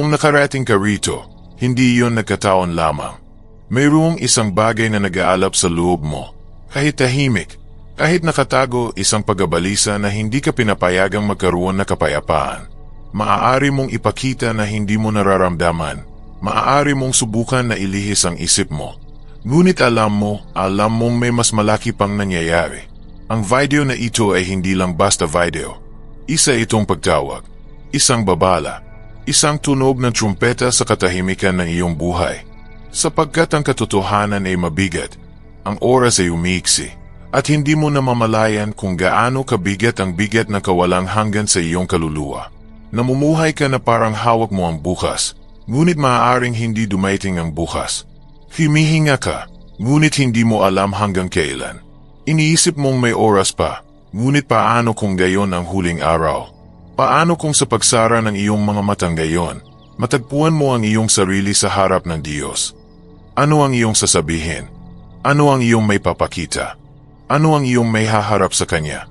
Kung nakarating ka rito, hindi iyon nagkataon lamang. Mayroong isang bagay na nag-aalap sa loob mo. Kahit tahimik, kahit nakatago isang pagabalisa na hindi ka pinapayagang magkaroon na kapayapaan. Maaari mong ipakita na hindi mo nararamdaman. Maaari mong subukan na ilihis ang isip mo. Ngunit alam mo, alam mong may mas malaki pang nangyayari. Ang video na ito ay hindi lang basta video. Isa itong pagtawag. Isang babala. Isang tunog ng trumpeta sa katahimikan ng iyong buhay. Sapagkat ang katotohanan ay mabigat, ang oras ay umiiksi, at hindi mo namamalayan kung gaano kabigat ang bigat ng kawalang hanggan sa iyong kaluluwa. Namumuhay ka na parang hawak mo ang bukas, ngunit maaaring hindi dumaiting ang bukas. Himihinga ka, ngunit hindi mo alam hanggang kailan. Iniisip mong may oras pa, ngunit paano kung gayon ang huling araw? Paano kung sa pagsara ng iyong mga matang gayon, matagpuan mo ang iyong sarili sa harap ng Diyos? Ano ang iyong sasabihin? Ano ang iyong may papakita? Ano ang iyong may haharap sa Kanya?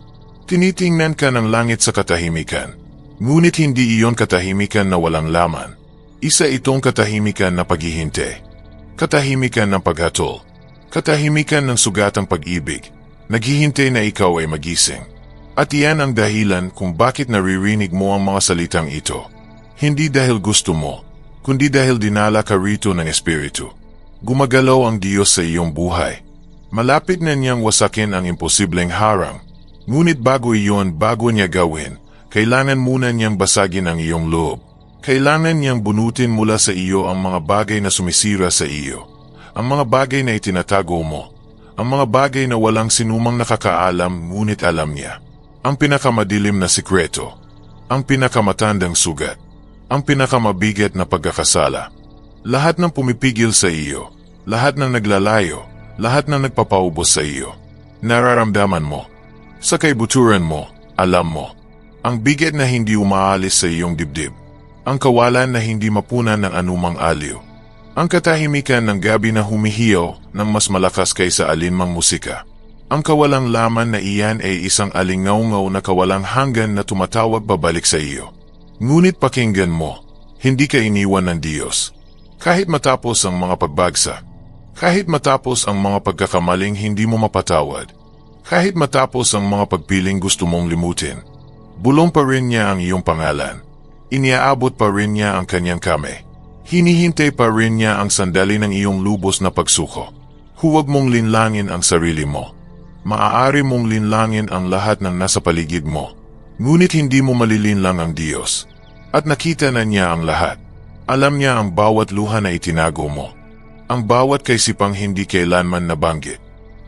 Tinitingnan ka ng langit sa katahimikan, ngunit hindi iyon katahimikan na walang laman. Isa itong katahimikan na paghihinte. Katahimikan ng paghatol. Katahimikan ng sugatang pag-ibig. Naghihintay na ikaw ay magising. At iyan ang dahilan kung bakit naririnig mo ang mga salitang ito. Hindi dahil gusto mo, kundi dahil dinala ka rito ng Espiritu. Gumagalaw ang Diyos sa iyong buhay. Malapit na niyang wasakin ang imposibleng harang. Ngunit bago iyon, bago niya gawin, kailangan muna niyang basagin ang iyong loob. Kailangan niyang bunutin mula sa iyo ang mga bagay na sumisira sa iyo. Ang mga bagay na itinatago mo. Ang mga bagay na walang sinumang nakakaalam ngunit alam niya. Ang pinakamadilim na sikreto. Ang pinakamatandang sugat. Ang pinakamabigat na pagkakasala. Lahat ng pumipigil sa iyo, lahat ng naglalayo, lahat ng nagpapaubos sa iyo, nararamdaman mo. Sa kaibuturan mo, alam mo. Ang bigat na hindi umaalis sa iyong dibdib. Ang kawalan na hindi mapunan ng anumang aliw. Ang katahimikan ng gabi na humihiyaw ng mas malakas kaysa alinmang musika. Ang kawalang laman na iyan ay isang alingaw-ngaw na kawalang hanggan na tumatawag babalik sa iyo. Ngunit pakinggan mo, hindi ka iniwan ng Diyos. Kahit matapos ang mga pagbagsak, kahit matapos ang mga pagkakamaling hindi mo mapatawad, kahit matapos ang mga pagpiling gusto mong limutin, bulong pa rin niya ang iyong pangalan. Iniaabot pa rin niya ang kanyang kame. Hinihintay pa rin niya ang sandali ng iyong lubos na pagsuko. Huwag mong linlangin ang sarili mo. Maaari mong linlangin ang lahat ng nasa paligid mo. Ngunit hindi mo malilinlang ang Diyos. At nakita na niya ang lahat. Alam niya ang bawat luha na itinago mo. Ang bawat kaisipang hindi kailanman nabanggit.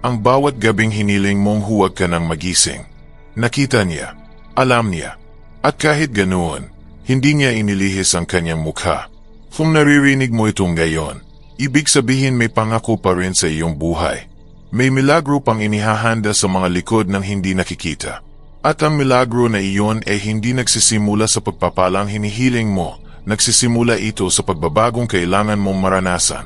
Ang bawat gabing hiniling mong huwag ka nang magising. Nakita niya. Alam niya. At kahit ganoon, hindi niya inilihis ang kanyang mukha. Kung naririnig mo itong gayon, ibig sabihin may pangako pa rin sa iyong buhay. May milagro pang inihahanda sa mga likod ng hindi nakikita. At ang milagro na iyon ay hindi nagsisimula sa pagpapalang hinihiling mo nagsisimula ito sa pagbabagong kailangan mong maranasan.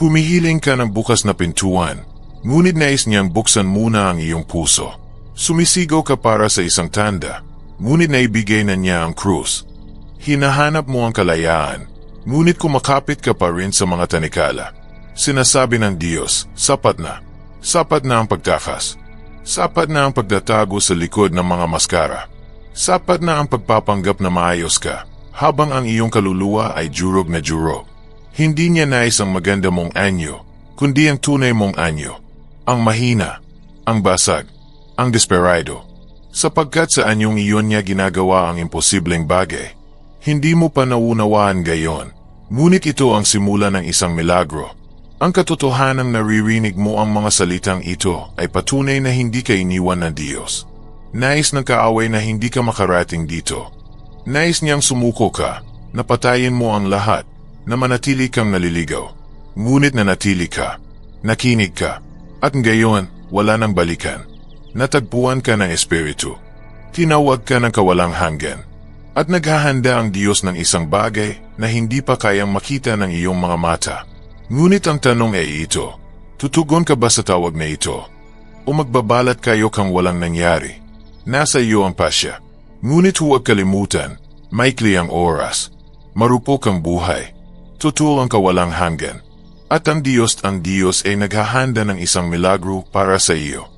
Humihiling ka ng bukas na pintuan, ngunit nais niyang buksan muna ang iyong puso. Sumisigaw ka para sa isang tanda, ngunit naibigay na niya ang krus. Hinahanap mo ang kalayaan, ngunit kumakapit ka pa rin sa mga tanikala. Sinasabi ng Diyos, sapat na. Sapat na ang pagtakas. Sapat na ang pagdatago sa likod ng mga maskara. Sapat na ang pagpapanggap na maayos ka habang ang iyong kaluluwa ay jurog na jurog. Hindi niya nais ang maganda mong anyo, kundi ang tunay mong anyo. Ang mahina, ang basag, ang desperado. Sapagkat sa anyong iyon niya ginagawa ang imposibleng bagay. Hindi mo pa naunawaan gayon, ngunit ito ang simula ng isang milagro. Ang katotohanang naririnig mo ang mga salitang ito ay patunay na hindi ka iniwan ng Diyos. Nais ng kaaway na hindi ka makarating dito Nais niyang sumuko ka, napatayin mo ang lahat, na manatili kang naliligaw. Ngunit nanatili ka, nakinig ka, at ngayon wala nang balikan. Natagpuan ka ng Espiritu. Tinawag ka ng kawalang hanggan. At naghahanda ang Diyos ng isang bagay na hindi pa kayang makita ng iyong mga mata. Ngunit ang tanong ay ito, tutugon ka ba sa tawag na ito? O magbabalat kayo kang walang nangyari? Nasa iyo ang pasya. Ngunit huwag kalimutan, maikli ang oras. marupok ang buhay, tutul ang kawalang hanggan, at ang Diyos ang Diyos ay naghahanda ng isang milagro para sa iyo.